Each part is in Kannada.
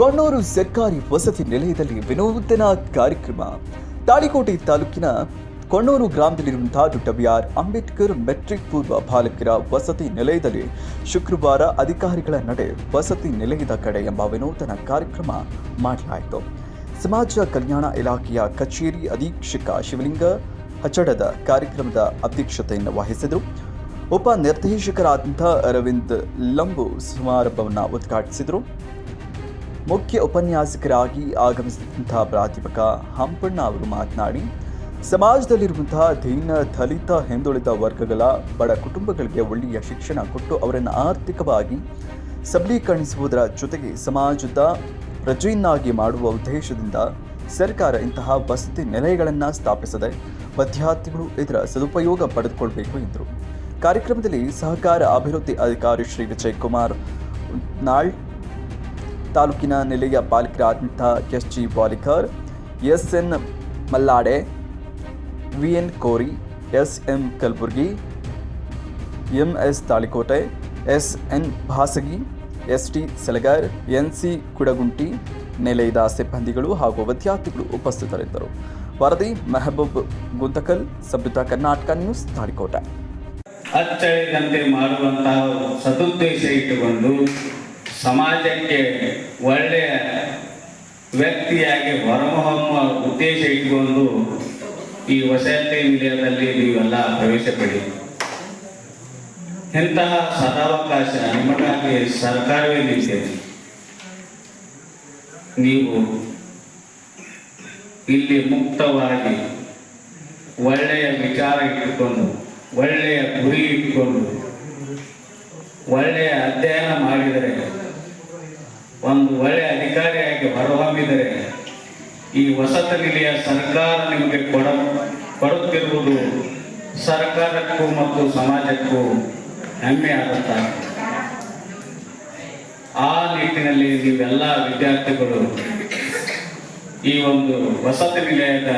ಕೊಣ್ಣೂರು ಸರ್ಕಾರಿ ವಸತಿ ನಿಲಯದಲ್ಲಿ ವಿನೂತನ ಕಾರ್ಯಕ್ರಮ. ತಾಳಿಕೋಟೆ ತಾಲೂಕಿನ Konnur ಗ್ರಾಮದಲ್ಲಿರುವಂತಹ doctor B R Ambedkar matric ಪೂರ್ವ ಬಾಲಕರ ವಸತಿ ನಿಲಯದಲ್ಲಿ ಶುಕ್ರವಾರ ಅಧಿಕಾರಿಗಳ ನಡೆ ವಸತಿ ನಿಲಯದ ಕಡೆ ಎಂಬ ವಿನೂತನ ಕಾರ್ಯಕ್ರಮ ಮಾಡಲಾಯಿತು. ಸಮಾಜ ಕಲ್ಯಾಣ ಇಲಾಖೆಯ ಕಚೇರಿ ಅಧೀಕ್ಷಕ ಶಿವಲಿಂಗ ಹಚಡದ ಕಾರ್ಯಕ್ರಮದ ಅಧ್ಯಕ್ಷತೆಯನ್ನು ವಹಿಸಿದರು. ಉಪ ನಿರ್ದೇಶಕರಾದಂಥ ಅರವಿಂದ್ ಲಂಬು ಸಮಾರಂಭವನ್ನು ಉದ್ಘಾಟಿಸಿದರು. ಮುಖ್ಯ ಉಪನ್ಯಾಸಕರಾಗಿ ಆಗಮಿಸಿದಂತಹ ಪ್ರಾಧ್ಯಾಪಕ ಹಂಪಣ್ಣ ಅವರು ಮಾತನಾಡಿ, ಸಮಾಜದಲ್ಲಿರುವಂತಹ ದೀನ ದಲಿತ ಹಿಂದುಳಿದ ವರ್ಗಗಳ ಬಡ ಕುಟುಂಬಗಳಿಗೆ ಒಳ್ಳೆಯ ಶಿಕ್ಷಣ ಕೊಟ್ಟು ಅವರನ್ನು ಆರ್ಥಿಕವಾಗಿ ಸಬಲೀಕರಣಿಸುವುದರ ಜೊತೆಗೆ ಸಮಾಜದ ಪ್ರಜೆಯನ್ನಾಗಿ ಮಾಡುವ ಉದ್ದೇಶದಿಂದ ಸರ್ಕಾರ ಇಂತಹ ವಸತಿ ನೆಲೆಗಳನ್ನು ಸ್ಥಾಪಿಸದೆ ವಿದ್ಯಾರ್ಥಿಗಳು ಇದರ ಸದುಪಯೋಗ ಪಡೆದುಕೊಳ್ಬೇಕು ಎಂದರು. ಕಾರ್ಯಕ್ರಮದಲ್ಲಿ ಸಹಕಾರ ಅಭಿವೃದ್ಧಿ ಅಧಿಕಾರಿ ಶ್ರೀ ವಿಜಯ್ ಕುಮಾರ್ ನಾಳ್ ತಾಲೂಕಿನ ನಿಲಯ ಪಾಲಕರಾದಂಥ S G Balikar S N Mallade V N Kori S M Kalaburgi M S Talikote S N ಭಾಸಗಿ S T Salagar N C Kudagunti, ನಿಲಯದ ಸಿಬ್ಬಂದಿಗಳು ಹಾಗೂ ವಿದ್ಯಾರ್ಥಿಗಳು ಉಪಸ್ಥಿತರಿದ್ದರು. ವರದಿ, ಮೆಹಬೂಬ್ ಗುಂತಕಲ್ ಸಭ್ಯತಾ ಕರ್ನಾಟಕ ನ್ಯೂಸ್, ತಾಳಿಕೋಟೆ. ಅಚ್ಚಳಿದಂತೆ ಮಾಡುವಂತಹ ಸದುದ್ದೇಶ ಇಟ್ಟುಕೊಂಡು ಸಮಾಜಕ್ಕೆ ಒಳ್ಳೆಯ ವ್ಯಕ್ತಿಯಾಗಿ ಹೊರಹೊಮ್ಮುವ ಉದ್ದೇಶ ಇಟ್ಟುಕೊಂಡು ಈ ವಸತಿ ನಿಲಯದಲ್ಲಿ ನೀವೆಲ್ಲ ಪ್ರವೇಶ ಪಡಿ ಇಂತಹ ಸದಾವಕಾಶ ನಿಮಗಾಗಿ ಸರ್ಕಾರವೇ ನೀಡಿದೆ ನೀವು ಇಲ್ಲಿ ಮುಕ್ತವಾಗಿ ಒಳ್ಳೆಯ ವಿಚಾರ ಇಟ್ಟುಕೊಂಡು, ಒಳ್ಳೆಯ ಗುರಿ ಇಟ್ಟುಕೊಂಡು, ಒಳ್ಳೆಯ ಅಧ್ಯಯನ ಮಾಡಿದರೆ ಒಂದು ಒಳ್ಳೆಯ ಅಧಿಕಾರಿಯಾಗಿ ಹೊರಹೊಮ್ಮಿದರೆ ಈ ವಸತಿ ನಿಲಯ ಸರ್ಕಾರ ನಿಮಗೆ ಕೊಡ, ಕೊಡುತ್ತಿರುವುದು ಸರ್ಕಾರಕ್ಕೂ ಮತ್ತು ಸಮಾಜಕ್ಕೂ ಹೆಮ್ಮೆ ಆದಂತ ಆ ನಿಟ್ಟಿನಲ್ಲಿ ನೀವೆಲ್ಲ ವಿದ್ಯಾರ್ಥಿಗಳು ಈ ಒಂದು ವಸತಿ ನಿಲಯದ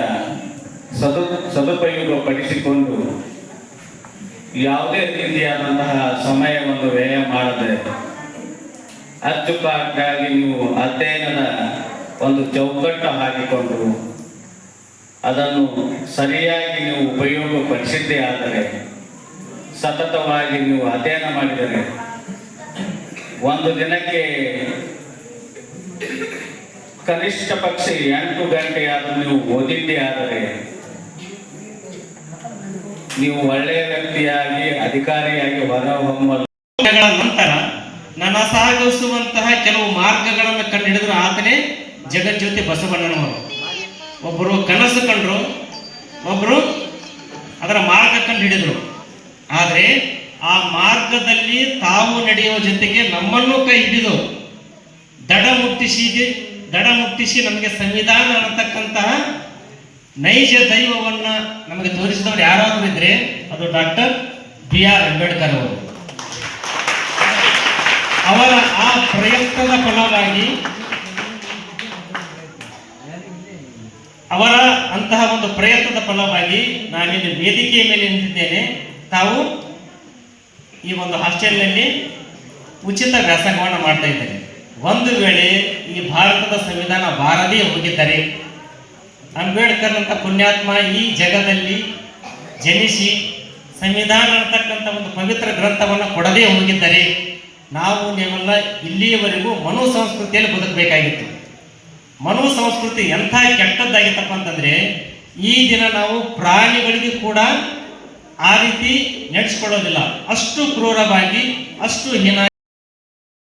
ಸದು ಸದುಪಯೋಗ ಪಡಿಸಿಕೊಂಡು ಯಾವುದೇ ರೀತಿಯಾದಂತಹ ಸಮಯವನ್ನು ವ್ಯಯ ಮಾಡದೆ ಅಚ್ಚುಕಟ್ಟಾಗಿ ನೀವು ಅಧ್ಯಯನದ ಒಂದು ಚೌಕಟ್ಟು ಹಾಕಿಕೊಂಡು ಅದನ್ನು ಸರಿಯಾಗಿ ನೀವು ಉಪಯೋಗಪಡಿಸಿದ್ದೇ ಆದರೆ ಸತತವಾಗಿ ನೀವು ಅಧ್ಯಯನ ಮಾಡಿದರೆ ಒಂದು ದಿನಕ್ಕೆ ಕನಿಷ್ಠ ಪಕ್ಷ ಎಂಟು ಗಂಟೆಯಾದರೂ ನೀವು ಓದಿದ್ದೇ ಆದರೆ ನೀವು ಒಳ್ಳೆಯ ವ್ಯಕ್ತಿಯಾಗಿ ಅಧಿಕಾರಿಯಾಗಿ ಹೊರಹೊಮ್ಮಲು ನಂತರ ನನ್ನ ಸಾಗಿಸುವಂತಹ ಕೆಲವು ಮಾರ್ಗಗಳನ್ನು ಕಂಡುಹಿಡಿದ್ರು ಆತನೇ ಜಗಜ್ಯೋತಿ ಬಸವಣ್ಣನವರು. ಒಬ್ಬರು ಕನಸು ಕಂಡ್ರು ಒಬ್ಬರು ಅದರ ಮಾರ್ಗ ಕಂಡು ಹಿಡಿದ್ರು ಆದರೆ ಆ ಮಾರ್ಗದಲ್ಲಿ ತಾವು ನಡೆಯುವ ಜೊತೆಗೆ ನಮ್ಮನ್ನು ಕೈ ಹಿಡಿದು ದಡ ಮುಟ್ಟಿಸಿ ದಡ ಮುಟ್ಟಿಸಿ ನಮಗೆ ಸಂವಿಧಾನ ಅನ್ನತಕ್ಕಂತಹ ನೈಜ ದೈವವನ್ನ ನಮಗೆ ತೋರಿಸಿದವರು ಯಾರಾದರೂ ಇದ್ರೆ ಅದು ಡಾಕ್ಟರ್ ಬಿ ಆರ್ ಅಂಬೇಡ್ಕರ್ ಅವರು. ಅವರ ಆ ಪ್ರಯತ್ನದ ಫಲವಾಗಿ ಅವರ ಅಂತಹ ಒಂದು ಪ್ರಯತ್ನದ ಫಲವಾಗಿ ನಾನಿಲ್ಲಿ ವೇದಿಕೆಯ ಮೇಲೆ ನಿಂತಿದ್ದೇನೆ. ತಾವು ಈ ಒಂದು ಹಾಸ್ಟೆಲ್ನಲ್ಲಿ ಉಚಿತ ವ್ಯಾಸಂಗವನ್ನು ಮಾಡ್ತಾ ಇದ್ದೇನೆ ಒಂದು ವೇಳೆ ಈ ಭಾರತದ ಸಂವಿಧಾನ ಬಾರದೇ ಹೋಗಿದ್ದರೆ ಅಂಬೇಡ್ಕರ್ ಅಂತ ಪುಣ್ಯಾತ್ಮ ಈ ಜಗದಲ್ಲಿ ಜನಿಸಿ ಸಂವಿಧಾನ ಅಂತಕ್ಕಂಥ ಒಂದು ಪವಿತ್ರ ಗ್ರಂಥವನ್ನು ಕೊಡದೇ ಹೋಗಿದ್ದರೆ ನಾವು ನೀವೆಲ್ಲ ಇಲ್ಲಿಯವರೆಗೂ ಮನು ಸಂಸ್ಕೃತಿಯಲ್ಲಿ ಬದುಕಬೇಕಾಗಿತ್ತು. ಮನು ಸಂಸ್ಕೃತಿ ಎಂಥ ಕೆಟ್ಟದ್ದಾಗಿತ್ತಪ್ಪ ಅಂತಂದ್ರೆ, ಈ ದಿನ ನಾವು ಪ್ರಾಣಿಗಳಿಗೆ ಕೂಡ ಆ ರೀತಿ ನಡೆಸ್ಕೊಳ್ಳೋದಿಲ್ಲ. ಅಷ್ಟು ಕ್ರೂರವಾಗಿ, ಅಷ್ಟು ಹೀನ